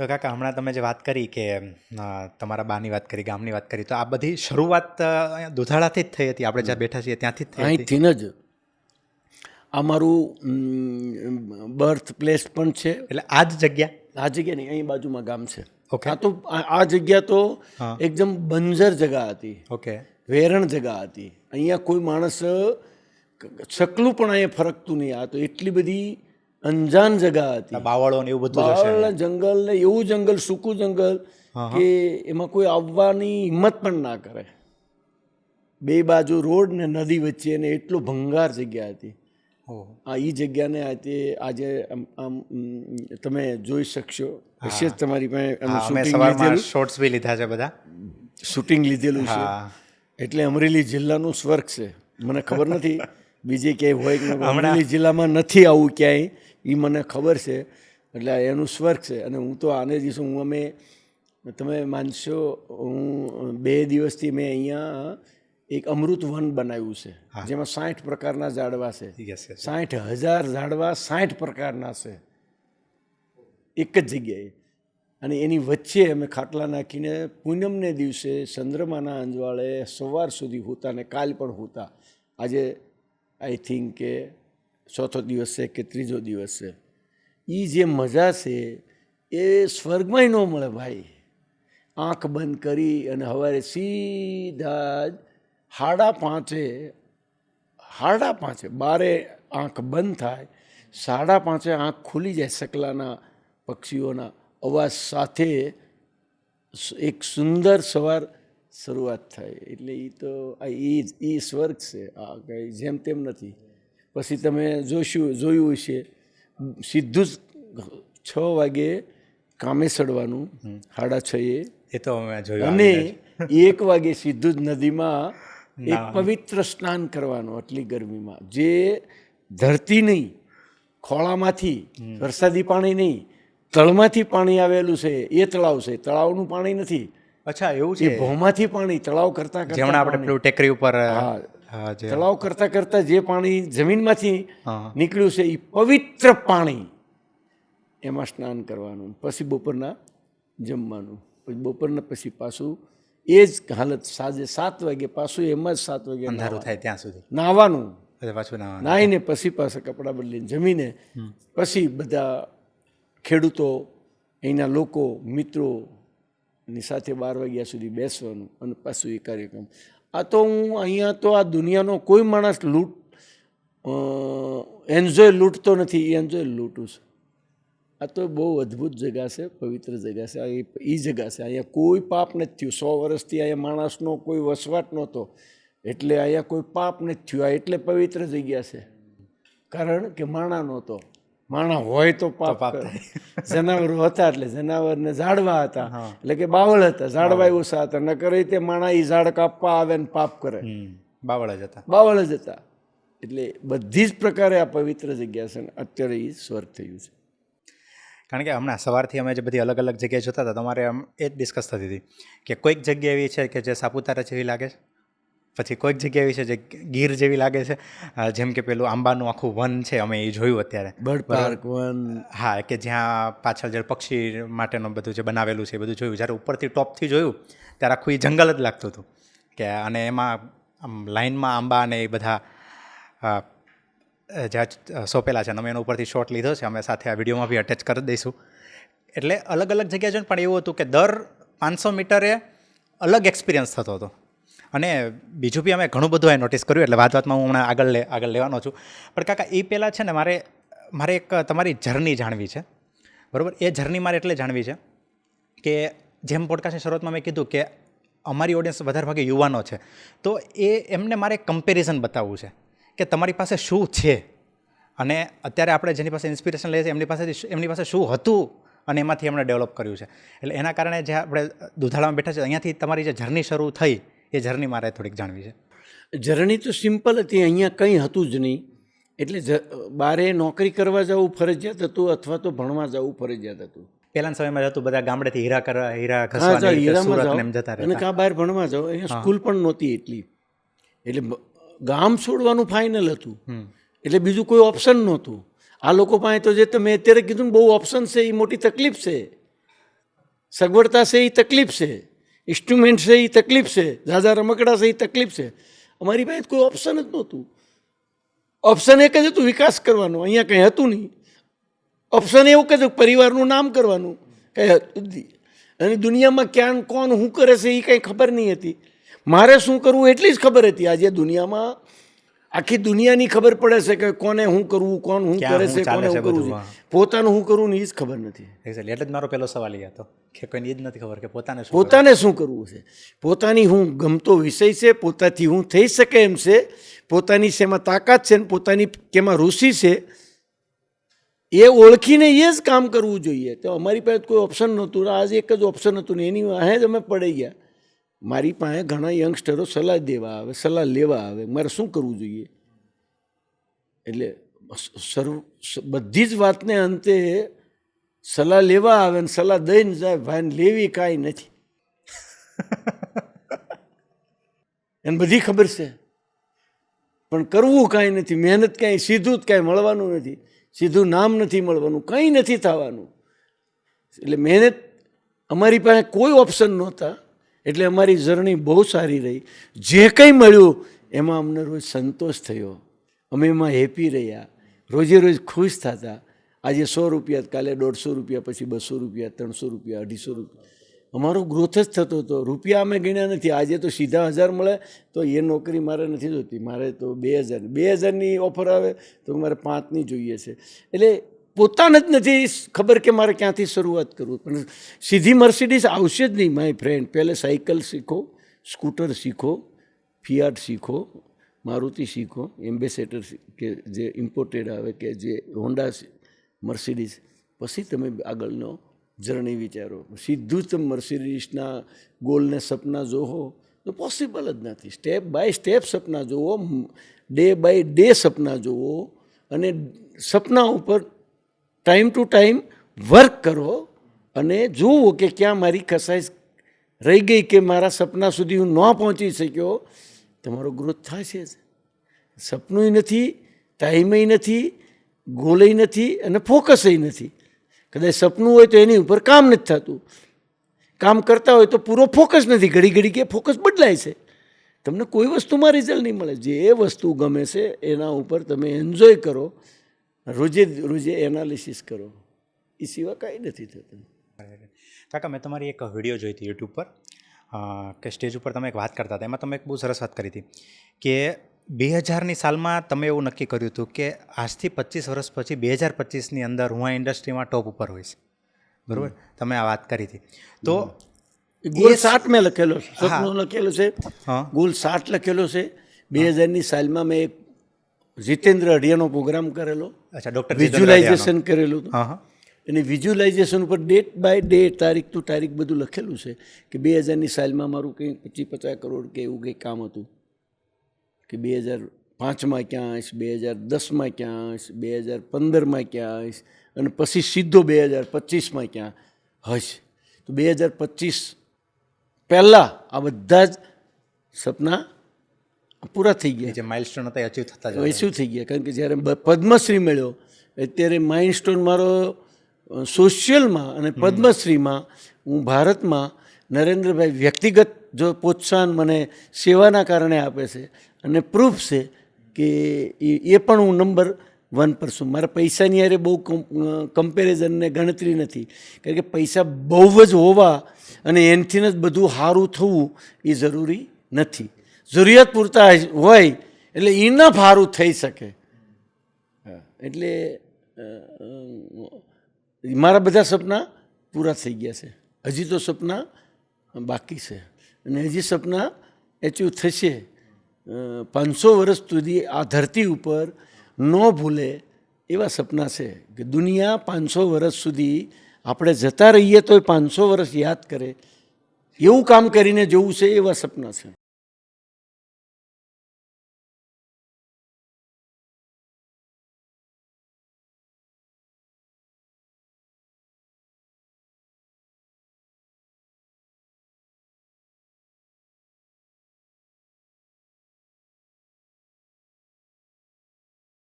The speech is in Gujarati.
તો કાકા હમણાં તમે જે વાત કરી કે તમારા બાની વાત કરી ગામની વાત કરી તો આ બધી શરૂઆત દુધાળાથી જ થઈ હતી. આપણે જ્યાં બેઠા છીએ ત્યાંથી જ થઈ અહીંથી જ. આ મારું બર્થ પ્લેસ પણ છે. એટલે આ જ જગ્યા? આ જગ્યા નહીં અહીં બાજુમાં ગામ છે. ઓકે. આ તો આ આ જગ્યા તો એકદમ બંજર જગા હતી. ઓકે. વેરણ જગા હતી. અહીંયા કોઈ માણસ છકલું પણ અહીંયા ફરકતું નહીં. આ તો એટલી બધી અંજાન જગા હતી બાવળો ને એવું બધું બાવળના જંગલ ને એવું જંગલ સૂકું જંગલ કે એમાં કોઈ આવવાની હિંમત પણ ના કરે. બે બાજુ રોડ ને નદી વચ્ચે ને એટલું ભંગાર જગ્યા હતી. આ એ જગ્યાને આજે આજે આમ તમે જોઈ શકશો. હશે જ તમારી પાસે શોર્ટ્સ બી લીધા છે બધા. શૂટિંગ લીધેલું છે. એટલે અમરેલી જિલ્લાનું સ્વર્ગ છે. મને ખબર નથી. બીજે ક્યાંય હોય કે અમરેલી જિલ્લામાં નથી આવું ક્યાંય. એ મને ખબર છે. એટલે એનું સ્વર્ગ છે. અને હું તો આને દિવસે હું અમે તમે માનશો હું બે દિવસથી મેં અહીંયા એક અમૃત વન બનાવ્યું છે. જેમાં સાઠ પ્રકારના ઝાડવા છે. સાઠ હજાર ઝાડવા સાઠ પ્રકારના છે. એક જ જગ્યાએ. અને એની વચ્ચે અમે ખાટલા નાખીને પૂનમને દિવસે ચંદ્રમાના અંજવાળે સવાર સુધી હોતા ને કાલ પણ હોતા. આજે આઈ થિંક કે ચોથો દિવસ છે કે ત્રીજો દિવસ છે. એ જે મજા છે, એ સ્વર્ગમાંય ન મળે ભાઈ. આંખ બંધ કરી અને સવારે સીધા જ હાડા પાંચે હાડા પાંચે, બારે આંખ બંધ થાય, સાડા પાંચે આંખ ખુલી જાય સકલાના પક્ષીઓના અવાજ સાથે એક સુંદર સવાર શરૂઆત થાય. એટલે એ તો આ એ સ્વર્ગ છે આ કંઈ, જેમ તેમ નથી. પછી તમે જોશું જોયું હશે. સીધું જ છ વાગે કામે સડવાનું સાડા છ એ તો અમે જોયું અને એક વાગે સીધું જ નદીમાં એક પવિત્ર સ્નાન કરવાનું આટલી ગરમીમાં. જે ધરતી નહીં ખોળામાંથી વરસાદી પાણી નહીં તળમાંથી પાણી આવેલું છે એ તળાવ છે. તળાવનું પાણી નથી. અચ્છા એવું છે. ભોમાંથી પાણી તળાવ કરતા કરતા જેમણે આપણે પેલું ટેકરી ઉપર હા. તળાવ કરતા કરતા જે પાણી જમીનમાંથી નીકળ્યું છે એ પવિત્ર પાણી એમાં સ્નાન કરવાનું પછી બપોરના જમવાનું પછી બપોરના પછી પાછું એ જ હાલત સાંજે સાત વાગે પાછું એમ જ સાત વાગે અંધારું થાય ત્યાં સુધી. નાહવાનું. પાછું નાહીને પછી પાછા કપડાં બદલીને જમીને પછી બધા ખેડૂતો અહીંના લોકો મિત્રો ની સાથે બાર વાગ્યા સુધી બેસવાનું અને પાછું એ કાર્યક્રમ. આ તો હું અહીંયા તો આ દુનિયાનો કોઈ માણસ લૂંટ એન્જોય લૂંટતો નથી, એ એન્જોય લૂંટું છું. આ તો બહુ અદ્ભુત જગા છે, પવિત્ર જગા છે, આ એ જગા છે. અહીંયા કોઈ પાપ નથી થયું. સો વર્ષથી અહીંયા માણસનો કોઈ વસવાટ નહોતો. એટલે અહીંયા કોઈ પાપ નથી થયું. આ એટલે પવિત્ર જગ્યા છે. કારણ કે માણા નહોતો. માણા હોય તો પાપ. જનાવરો હતા એટલે જનાવરને ઝાડવા હતા. એટલે કે બાવળ હતા. ઝાડવા ઉષા હતા. ન કરે તે માણા એ ઝાડ કાપવા આવે ને પાપ કરે. બાવળ જ હતા. બાવળ જ હતા. એટલે બધી જ પ્રકારે આ પવિત્ર જગ્યા છે ને અત્યારે એ સ્વર્ગ થયું છે. કારણ કે હમણાં સવારથી અમે જે બધી અલગ અલગ જગ્યાએ જોતા હતા તમારે આમ એ જ ડિસ્કસ થતી હતી કે કોઈક જગ્યા એવી છે કે જે સાપુતારા જેવી લાગે છે? પછી કોઈક જગ્યા એવી છે જે ગીર જેવી લાગે છે. જેમ કે પેલું આંબાનું આખું વન છે અમે એ જોયું અત્યારે. Bird park one. હા કે જ્યાં પાછળ જે પક્ષી માટેનું બધું જે બનાવેલું છે એ બધું જોયું. જ્યારે ઉપરથી ટોપથી જોયું ત્યારે આખું એ જંગલ જ લાગતું હતું. કે અને એમાં આમ લાઇનમાં આંબા અને એ બધા જ્યાં સોંપેલા છે. અને અમે એના ઉપરથી શોટ લીધો છે. અમે સાથે આ વિડીયોમાં બી અટેચ કરી દઈશું. એટલે અલગ અલગ જગ્યાએ જોઈને પણ એવું હતું કે દર પાંચસો મીટરે અલગ એક્સપિરિયન્સ થતો હતો. અને બીજું બી અમે ઘણું બધું એ નોટિસ કર્યું, એટલે વાત વાતમાં હું હમણાં આગળ લે, આગળ લેવાનો છું. પણ કાકા, એ પહેલાં છે ને મારે મારે એક તમારી જર્ની જાણવી છે. બરાબર? એ જર્ની મારે એટલે જાણવી છે કે જેમ પોડકાસ્ટની શરૂઆતમાં મેં કીધું કે અમારી ઓડિયન્સ વધારે ભાગે યુવાનો છે, તો એ એમને મારે કમ્પેરિઝન બતાવવું છે કે તમારી પાસે શું છે? અને અત્યારે આપણે જેની પાસે ઇન્સ્પિરેશન લઈએ છીએ, એમની પાસેથી એમની પાસે શું હતું? અને એમાંથી એમણે ડેવલપ કર્યું છે. એટલે એના કારણે જે આપણે દુધાળામાં બેઠા છે અહીંયાથી તમારી જે જર્ની શરૂ થઈ એ જર્ની મારે થોડીક જાણવી છે. જર્ની તો સિમ્પલ હતી અહીંયા કંઈ હતું જ નહીં. એટલે બારે નોકરી કરવા જવું ફરજિયાત હતું અથવા તો ભણવા જવું ફરજિયાત હતું. પહેલાના સમયમાં જતું બધા ગામડેથી હીરા કરવા હીરા હીરામાં જતા અને કા કાં બહાર ભણવા જાઓ અહીંયા સ્કૂલ પણ નહોતી એટલી. એટલે ગામ છોડવાનું ફાઇનલ હતું. એટલે બીજું કોઈ ઓપ્શન નહોતું. આ લોકો પાસે તો જે તમે અત્યારે કીધું બહુ ઓપ્શન છે એ મોટી તકલીફ છે. સગવડતા છે એ તકલીફ છે. ઇન્સ્ટ્રુમેન્ટ છે એ તકલીફ છે. ઝાઝા રમકડા છે એ તકલીફ છે. અમારી પાસે કોઈ ઓપ્શન જ નહોતું. ઓપ્શન એક જ હતું વિકાસ કરવાનો. અહીંયા કંઈ હતું નહીં. ઓપ્શન એવું કે પરિવારનું નામ કરવાનું. કંઈ હતું જ અને દુનિયામાં ક્યાં કોણ શું કરે છે એ કંઈ ખબર નહીં હતી. મારે શું કરવું એટલી જ ખબર હતી. આજે દુનિયામાં આખી દુનિયાની ખબર પડે છે કે કોને શું કરવું કોણ શું કરે છે કોને શું કરવું છે. પોતાનું શું કરવું ને એ જ ખબર નથી. એટલે જ મારો પહેલો સવાલ એ હતો. કે કોઈને એ જ નથી ખબર કે પોતાને શું પોતાને શું કરવું છે? પોતાની હું ગમતો વિષય છે, પોતાથી હું થઈ શકે એમ છે, પોતાની શેમાં તાકાત છે ને પોતાની કેમાં રુચિ છે, એ ઓળખીને એ જ કામ કરવું જોઈએ. તો અમારી પાસે કોઈ ઓપ્શન નહોતું. આજે એક જ ઓપ્શન હતું ને એની વાહે જ અમે પડી ગયા. મારી પાસે ઘણા યંગસ્ટરો સલાહ દેવા આવે, સલાહ લેવા આવે. મારે શું કરવું જોઈએ? એટલે સર્વ બધી જ વાતને અંતે સલાહ લેવા આવે ને સલાહ દઈને જાય ભાઈને લેવી કાંઈ નથી. એને બધી ખબર છે. પણ કરવું કાંઈ નથી મહેનત કાંઈ સીધું જ કાંઈ મળવાનું નથી. સીધું નામ નથી મળવાનું કંઈ નથી થવાનું. એટલે મહેનત અમારી પાસે કોઈ ઓપ્શન નહોતા એટલે અમારી જર્ની બહુ સારી રહી. જે કંઈ મળ્યું એમાં અમને રોજ સંતોષ થયો. અમે એમાં હેપી રહ્યા. રોજે રોજ ખુશ થતા. આજે સો રૂપિયા, કાલે દોઢસો રૂપિયા, પછી બસો રૂપિયા, ત્રણસો રૂપિયા, અઢીસો રૂપિયા. અમારો ગ્રોથ જ થતો હતો. રૂપિયા અમે ગણ્યા નથી. આજે તો સીધા હજાર મળે તો એ નોકરી મારે નથી જોતી. મારે તો બે હજાર. બે હજારની ઓફર આવે તો મારે પાંચની જોઈએ છે. એટલે પોતાને જ નથી ખબર કે મારે ક્યાંથી શરૂઆત કરવું. પણ સીધી મર્સિડીઝ આવશે જ નહીં માય ફ્રેન્ડ પહેલે સાયકલ શીખો સ્કૂટર શીખો ફિયાટ શીખો મારુતિ શીખો એમ્બેસેડર કે જે ઇમ્પોર્ટેડ આવે કે જે હોન્ડા મર્સિડીઝ. પછી તમે આગળનો જર્ની વિચારો. સીધું તમે મર્સિડીઝના ગોલને સપના જોવો તો પોસિબલ જ નથી. સ્ટેપ બાય સ્ટેપ સપના જોવો ડે બાય ડે સપના જોવો અને સપના ઉપર ટાઈમ ટુ ટાઈમ વર્ક કરો અને જુઓ કે ક્યાં મારી કસાઈ રહી ગઈ કે મારા સપના સુધી હું ન પહોંચી શક્યો. તમારો ગ્રોથ થશે જ. સપનુંય નથી ટાઈમય નથી ગોલય નથી અને ફોકસય નથી. કદાચ સપનું હોય તો એની ઉપર કામ નથી થતું. કામ કરતા હોય તો પૂરો ફોકસ નથી. ઘડી ઘડી કે ફોકસ બદલાય છે. તમને કોઈ વસ્તુમાં રિઝલ્ટ નહીં મળે. જે વસ્તુ ગમે છે એના ઉપર તમે એન્જોય કરો. રોજે રોજે એનાલિસિસ કરો. એ સિવાય કાંઈ નથી થતું. કાકા, મેં તમારી એક વીડિયો જોઈ હતી યુટ્યુબ પર. કે સ્ટેજ ઉપર તમે એક વાત કરતા હતા. એમાં તમે એક બહુ સરસ વાત કરી હતી કે બે હજારની સાલમાં તમે એવું નક્કી કર્યું હતું કે આજથી પચીસ વર્ષ પછી બે હજાર પચીસની અંદર હું આ ઇન્ડસ્ટ્રીમાં ટોપ ઉપર હોઈશ. બરાબર? તમે આ વાત કરી હતી. તો ગોલ સાત મેં લખેલો છે. સપનું લખેલો છે. હા. ગોલ સાત લખેલો છે. બે હજારની સાલમાં મેં એક જીતેન્દ્ર અઢિયાનો પ્રોગ્રામ કરેલો. અચ્છા ડૉક્ટર વિઝ્યુલાઇઝેશન કરેલું હતું. હા હા. અને વિઝ્યુલાઇઝેશન ઉપર ડેટ બાય ડે તારીખ ટુ તારીખ બધું લખેલું છે કે બે હજારની સાલમાં મારું કંઈ પચીસ પચાસ કરોડ કે એવું કંઈ કામ હતું. કે બે હજાર પાંચમાં ક્યાં આવીશ બે હજાર દસમાં ક્યાં આવીશ બે હજાર પંદરમાં ક્યાં આવીશ અને પછી સીધો બે હજાર પચીસમાં ક્યાં હશ. તો બે હજાર પચીસ પહેલાં આ બધા જ સપના પૂરા થઈ ગયા. એ જે માઇલસ્ટોન હતા એ અચીવ થતા જ શું થઈ ગયા. કારણ કે જ્યારે પદ્મશ્રી મળ્યો અત્યારે માઇલસ્ટોન મારો સોશિયલમાં અને પદ્મશ્રીમાં હું ભારતમાં નરેન્દ્રભાઈ વ્યક્તિગત જો પ્રોત્સાહન મને સેવાના કારણે આપે છે અને પ્રૂફ છે કે એ પણ હું નંબર વન પર છું. મારા પૈસાની હારે બહુ કમ્પેરિઝન ને ગણતરી નથી. કારણ કે પૈસા બહુ જ હોવા અને એનથી જ બધું સારું થવું એ જરૂરી નથી. જરૂરિયાત પૂરતા હોય એટલે ઇનફ સારું થઈ શકે. એટલે મારા બધા સપના પૂરા થઈ ગયા છે. હજી તો સપના બાકી છે. અને હજી સપના એચિવ થશે. પાંચસો વર્ષ સુધી આ ધરતી ઉપર ન ભૂલે એવા સપના છે કે દુનિયા પાંચસો વર્ષ સુધી આપણે જતા રહીએ તો એ પાંચસો વર્ષ યાદ કરે. એવું કામ કરીને જવું છે એવા સપના છે.